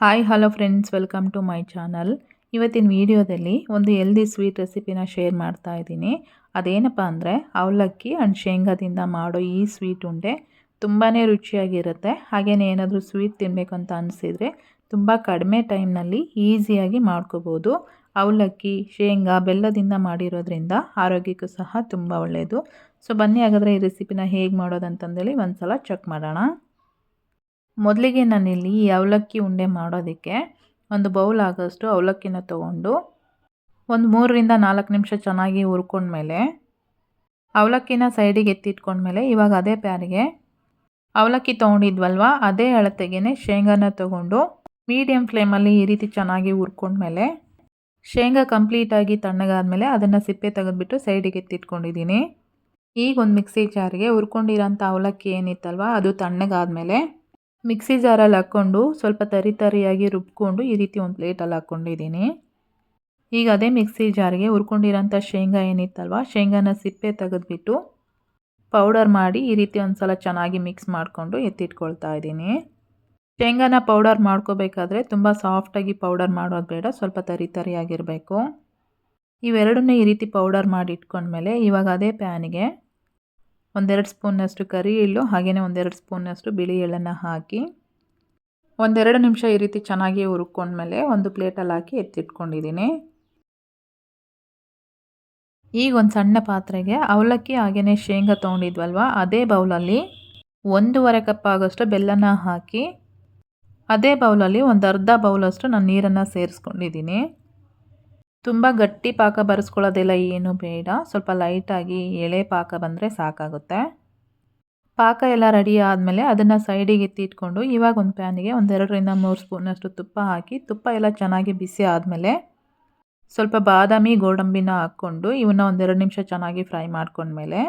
Hi hello friends welcome to my channel ಇವತ್ತಿನ ವಿಡಿಯೋದಲ್ಲಿ ಒಂದು ಎಲ್ದಿ ಸ್ವೀಟ್ ರೆಸಿಪಿನ ಶೇರ್ ಮಾಡ್ತಾ ಇದ್ದೀನಿ. ಅದೇನಪ್ಪ ಅಂದರೆ ಅವಲಕ್ಕಿ ಆ್ಯಂಡ್ ಶೇಂಗಾದಿಂದ ಮಾಡೋ ಈ ಸ್ವೀಟ್ ಉಂಡೆ ತುಂಬಾ ರುಚಿಯಾಗಿರುತ್ತೆ. ಹಾಗೆಯೇ ಏನಾದರೂ ಸ್ವೀಟ್ ತಿನ್ನಬೇಕು ಅಂತ ಅನಿಸಿದರೆ ತುಂಬ ಕಡಿಮೆ ಟೈಮ್ನಲ್ಲಿ ಈಸಿಯಾಗಿ ಮಾಡ್ಕೋಬೋದು. ಅವಲಕ್ಕಿ, ಶೇಂಗಾ ಬೆಲ್ಲದಿಂದ ಮಾಡಿರೋದ್ರಿಂದ ಆರೋಗ್ಯಕ್ಕೂ ಸಹ ತುಂಬ ಒಳ್ಳೆಯದು ಸೊ ಬನ್ನಿ ಹಾಗಾದರೆ ಈ ರೆಸಿಪಿನ ಹೇಗೆ ಮಾಡೋದಂತಂದೇಳಿ ಒಂದು ಸಲ ಚೆಕ್ ಮಾಡೋಣ. ಮೊದಲಿಗೆ ನಾನಿಲ್ಲಿ ಅವಲಕ್ಕಿ ಉಂಡೆ ಮಾಡೋದಕ್ಕೆ ಒಂದು ಬೌಲ್ ಆಗೋಷ್ಟು ಅವಲಕ್ಕಿನ ತೊಗೊಂಡು ಒಂದು ಮೂರರಿಂದ ನಾಲ್ಕು ನಿಮಿಷ ಚೆನ್ನಾಗಿ ಹುರ್ಕೊಂಡ್ಮೇಲೆ ಅವಲಕ್ಕಿನ ಸೈಡಿಗೆ ಎತ್ತಿಟ್ಕೊಂಡ್ಮೇಲೆ ಇವಾಗ ಅದೇ ಪ್ಯಾರಿಗೆ ಅವಲಕ್ಕಿ ತೊಗೊಂಡಿದ್ವಲ್ವ, ಅದೇ ಅಳತೆಗೆ ಶೇಂಗಾನ ತೊಗೊಂಡು ಮೀಡಿಯಮ್ ಫ್ಲೇಮಲ್ಲಿ ಈ ರೀತಿ ಚೆನ್ನಾಗಿ ಹುರ್ಕೊಂಡ್ಮೇಲೆ ಶೇಂಗಾ ಕಂಪ್ಲೀಟಾಗಿ ತಣ್ಣಗಾದಮೇಲೆ ಅದನ್ನು ಸಿಪ್ಪೆ ತೆಗೆದುಬಿಟ್ಟು ಸೈಡಿಗೆ ಎತ್ತಿಟ್ಕೊಂಡಿದ್ದೀನಿ. ಈಗ ಒಂದು ಮಿಕ್ಸಿ ಜಾರಿಗೆ ಹುರ್ಕೊಂಡಿರೋಂಥ ಅವಲಕ್ಕಿ ಏನಿತ್ತಲ್ವ, ಅದು ತಣ್ಣಗಾದ್ಮೇಲೆ ಮಿಕ್ಸಿ ಜಾರಲ್ಲಿ ಹಾಕ್ಕೊಂಡು ಸ್ವಲ್ಪ ತರಿ ತರಿಯಾಗಿ ರುಬ್ಕೊಂಡು ಈ ರೀತಿ ಒಂದು ಪ್ಲೇಟಲ್ಲಿ ಹಾಕ್ಕೊಂಡಿದ್ದೀನಿ. ಈಗ ಅದೇ ಮಿಕ್ಸಿ ಜಾರಿಗೆ ಹುರ್ಕೊಂಡಿರೋಂಥ ಶೇಂಗಾ ಏನಿತ್ತಲ್ವ, ಶೇಂಗಾನ ಸಿಪ್ಪೆ ತೆಗೆದ್ಬಿಟ್ಟು ಪೌಡರ್ ಮಾಡಿ ಈ ರೀತಿ ಒಂದು ಸಲ ಚೆನ್ನಾಗಿ ಮಿಕ್ಸ್ ಮಾಡಿಕೊಂಡು ಎತ್ತಿಟ್ಕೊಳ್ತಾ ಇದ್ದೀನಿ. ಶೇಂಗಾನ ಪೌಡರ್ ಮಾಡ್ಕೋಬೇಕಾದ್ರೆ ತುಂಬ ಸಾಫ್ಟಾಗಿ ಪೌಡರ್ ಮಾಡೋದು ಬೇಡ, ಸ್ವಲ್ಪ ತರಿ ತರಿಯಾಗಿರಬೇಕು. ಇವೆರಡನ್ನೂ ಈ ರೀತಿ ಪೌಡರ್ ಮಾಡಿ ಇಟ್ಕೊಂಡ್ಮೇಲೆ ಇವಾಗ ಅದೇ ಪ್ಯಾನಿಗೆ ಒಂದೆರಡು ಸ್ಪೂನ್ನಷ್ಟು ಕರಿ ಎಳ್ಳು ಹಾಗೆಯೇ ಒಂದೆರಡು ಸ್ಪೂನ್ನಷ್ಟು ಬಿಳಿ ಎಳ್ಳನ್ನು ಹಾಕಿ, ಒಂದೆರಡು ನಿಮಿಷ ಈ ರೀತಿ ಚೆನ್ನಾಗಿ ಹುರ್ಕೊಂಡ್ಮೇಲೆ ಒಂದು ಪ್ಲೇಟಲ್ಲಿ ಹಾಕಿ ಎತ್ತಿಟ್ಕೊಂಡಿದ್ದೀನಿ. ಈಗ ಒಂದು ಸಣ್ಣ ಪಾತ್ರೆಗೆ ಅವಲಕ್ಕಿ ಹಾಗೆಯೇ ಶೇಂಗಾ ತೊಗೊಂಡಿದ್ವಲ್ವ, ಅದೇ ಬೌಲಲ್ಲಿ ಒಂದೂವರೆ ಕಪ್ ಆಗೋಷ್ಟು ಬೆಲ್ಲನ ಹಾಕಿ, ಅದೇ ಬೌಲಲ್ಲಿ ಒಂದು ಅರ್ಧ ಬೌಲಷ್ಟು ನಾನು ನೀರನ್ನು ಸೇರಿಸ್ಕೊಂಡಿದ್ದೀನಿ. ತುಂಬ ಗಟ್ಟಿ ಪಾಕ ಬರೆಸ್ಕೊಳ್ಳೋದೆಲ್ಲ ಏನು ಬೇಡ. ಸ್ವಲ್ಪ ಲೈಟಾಗಿ ಎಳೆ ಪಾಕ ಬಂದರೆ ಸಾಕಾಗುತ್ತೆ. ಪಾಕ ಎಲ್ಲ ರೆಡಿ ಆದಮೇಲೆ ಅದನ್ನು ಸೈಡಿಗೆ ಎತ್ತಿಟ್ಕೊಂಡು ಇವಾಗ ಒಂದು ಪ್ಯಾನಿಗೆ ಒಂದೆರಡರಿಂದ ಮೂರು ಸ್ಪೂನಷ್ಟು ತುಪ್ಪ ಹಾಕಿ, ತುಪ್ಪ ಎಲ್ಲ ಚೆನ್ನಾಗಿ ಬಿಸಿ ಆದಮೇಲೆ ಸ್ವಲ್ಪ ಬಾದಾಮಿ, ಗೋಡಂಬಿನ ಹಾಕ್ಕೊಂಡು ಇವನ್ನ ಒಂದೆರಡು ನಿಮಿಷ ಚೆನ್ನಾಗಿ ಫ್ರೈ ಮಾಡ್ಕೊಂಡ್ಮೇಲೆ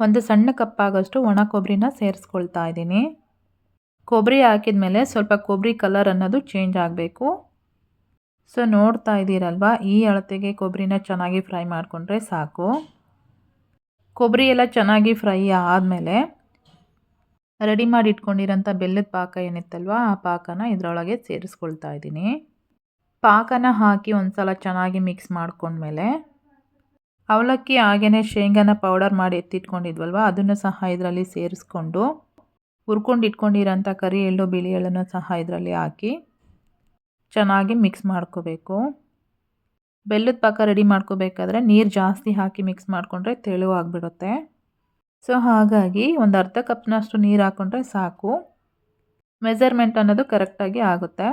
ಒಂದು ಸಣ್ಣ ಕಪ್ಪಾಗಷ್ಟು ಒಣ ಕೊಬ್ಬರಿನ ಸೇರಿಸ್ಕೊಳ್ತಾ ಇದ್ದೀನಿ. ಕೊಬ್ಬರಿ ಹಾಕಿದ ಮೇಲೆ ಸ್ವಲ್ಪ ಕೊಬ್ಬರಿ ಕಲರ್ ಅನ್ನೋದು ಚೇಂಜ್ ಆಗಬೇಕು. ಸೊ ನೋಡ್ತಾ ಇದ್ದೀರಲ್ವ? ಈ ಅಳತೆಗೆ ಕೊಬ್ಬರಿನ ಚೆನ್ನಾಗಿ ಫ್ರೈ ಮಾಡಿಕೊಂಡ್ರೆ ಸಾಕು. ಕೊಬ್ಬರಿ ಎಲ್ಲ ಚೆನ್ನಾಗಿ ಫ್ರೈ ಆದಮೇಲೆ ರೆಡಿ ಮಾಡಿ ಇಟ್ಕೊಂಡಿರೋಂಥ ಬೆಲ್ಲದ ಪಾಕ ಏನಿತ್ತಲ್ವ, ಆ ಪಾಕನ ಇದರೊಳಗೆ ಸೇರಿಸ್ಕೊಳ್ತಾ ಇದ್ದೀನಿ. ಪಾಕನ ಹಾಕಿ ಒಂದು ಸಲ ಚೆನ್ನಾಗಿ ಮಿಕ್ಸ್ ಮಾಡ್ಕೊಂಡ್ಮೇಲೆ ಅವಲಕ್ಕಿ ಹಾಗೆಯೇ ಶೇಂಗಾನ ಪೌಡರ್ ಮಾಡಿ ಎತ್ತಿಟ್ಕೊಂಡಿದ್ವಲ್ವ, ಅದನ್ನು ಸಹ ಇದರಲ್ಲಿ ಸೇರಿಸ್ಕೊಂಡು ಹುರ್ಕೊಂಡು ಇಟ್ಕೊಂಡಿರೋಂಥ ಕರಿ ಎಳ್ಳು, ಬಿಳಿ ಎಳ್ಳನ್ನು ಸಹ ಇದರಲ್ಲಿ ಹಾಕಿ ಚೆನ್ನಾಗಿ ಮಿಕ್ಸ್ ಮಾಡ್ಕೋಬೇಕು. ಬೆಲ್ಲದ ಪಾಕ ರೆಡಿ ಮಾಡ್ಕೋಬೇಕಾದ್ರೆ ನೀರು ಜಾಸ್ತಿ ಹಾಕಿ ಮಿಕ್ಸ್ ಮಾಡಿಕೊಂಡ್ರೆ ತೆಳುವಾಗಿಬಿಡುತ್ತೆ ಸೊ ಹಾಗಾಗಿ ಒಂದು ಅರ್ಧ ಕಪ್ನಷ್ಟು ನೀರು ಹಾಕ್ಕೊಂಡ್ರೆ ಸಾಕು. ಮೆಜರ್ಮೆಂಟ್ ಅನ್ನೋದು ಕರೆಕ್ಟಾಗಿ ಆಗುತ್ತೆ.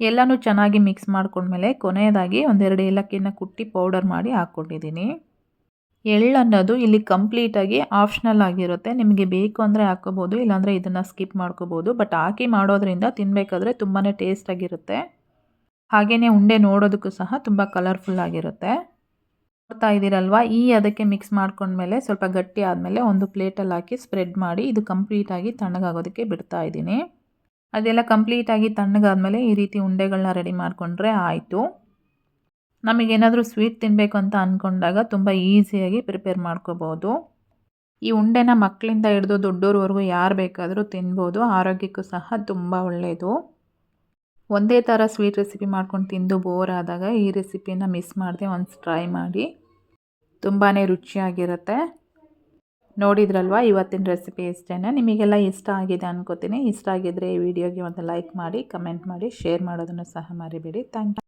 ಎಲ್ಲನೂ ಚೆನ್ನಾಗಿ ಮಿಕ್ಸ್ ಮಾಡ್ಕೊಂಡ್ಮೇಲೆ ಕೊನೆಯದಾಗಿ ಒಂದೆರಡು ಏಲಕ್ಕಿನ ಕುಟ್ಟಿ ಪೌಡರ್ ಮಾಡಿ ಹಾಕ್ಕೊಂಡಿದ್ದೀನಿ ಎಳ್ಳು ಅನ್ನೋದು ಇಲ್ಲಿ ಕಂಪ್ಲೀಟಾಗಿ ಆಪ್ಷನಲ್ ಆಗಿರುತ್ತೆ. ನಿಮಗೆ ಬೇಕು ಅಂದರೆ ಹಾಕೋಬೋದು ಇಲ್ಲಾಂದರೆ ಇದನ್ನು ಸ್ಕಿಪ್ ಮಾಡ್ಕೋಬೋದು. ಬಟ್ ಹಾಕಿ ಮಾಡೋದ್ರಿಂದ ತಿನ್ನಬೇಕಾದ್ರೆ ತುಂಬಾ ಟೇಸ್ಟಾಗಿರುತ್ತೆ ಹಾಗೆಯೇ ಉಂಡೆ ನೋಡೋದಕ್ಕೂ ಸಹ ತುಂಬ ಕಲರ್ಫುಲ್ ಆಗಿರುತ್ತೆ. ನೋಡ್ತಾ ಇದ್ದೀರಲ್ವ? ಈ ಅದಕ್ಕೆ ಮಿಕ್ಸ್ ಮಾಡ್ಕೊಂಡ್ಮೇಲೆ ಸ್ವಲ್ಪ ಗಟ್ಟಿ ಆದಮೇಲೆ ಒಂದು ಪ್ಲೇಟಲ್ಲಿ ಹಾಕಿ ಸ್ಪ್ರೆಡ್ ಮಾಡಿ ಇದು ಕಂಪ್ಲೀಟಾಗಿ ತಣ್ಣಗಾಗೋದಕ್ಕೆ ಬಿಡ್ತಾ ಇದ್ದೀನಿ. ಅದೆಲ್ಲ ಕಂಪ್ಲೀಟಾಗಿ ತಣ್ಣಗಾದ್ಮೇಲೆ ಈ ರೀತಿ ಉಂಡೆಗಳನ್ನ ರೆಡಿ ಮಾಡಿಕೊಂಡ್ರೆ ಆಯಿತು. ನಮಗೇನಾದರೂ ಸ್ವೀಟ್ ತಿನ್ನಬೇಕು ಅಂತ ಅಂದ್ಕೊಂಡಾಗ ತುಂಬ ಈಸಿಯಾಗಿ ಪ್ರಿಪೇರ್ ಮಾಡ್ಕೋಬೋದು. ಈ ಉಂಡೆನ ಮಕ್ಕಳಿಂದ ಹಿಡಿದು ದೊಡ್ಡೋರ್ವರೆಗೂ ಯಾರು ಬೇಕಾದರೂ ತಿನ್ಬೋದು. ಆರೋಗ್ಯಕ್ಕೂ ಸಹ ತುಂಬ ಒಳ್ಳೆಯದು ಒಂದೇ ಥರ ಸ್ವೀಟ್ ರೆಸಿಪಿ ಮಾಡ್ಕೊಂಡು ತಿಂದು ಬೋರ್ ಆದಾಗ ಈ ರೆಸಿಪಿನ ಮಿಸ್ ಮಾಡದೆ ಒಂದು ಟ್ರೈ ಮಾಡಿ. ತುಂಬಾ ರುಚಿಯಾಗಿರುತ್ತೆ. ನೋಡಿದ್ರಲ್ವ ಇವತ್ತಿನ ರೆಸಿಪಿ ಇಷ್ಟೇ ನಿಮಗೆಲ್ಲ ಇಷ್ಟ ಆಗಿದೆ ಅನ್ಕೋತೀನಿ. ಇಷ್ಟ ಆಗಿದ್ದರೆ ಈ ವಿಡಿಯೋಗೆ ಒಂದು ಲೈಕ್ ಮಾಡಿ ಕಮೆಂಟ್ ಮಾಡಿ ಶೇರ್ ಮಾಡೋದನ್ನು ಸಹ ಮರಿಬೇಡಿ. Thank you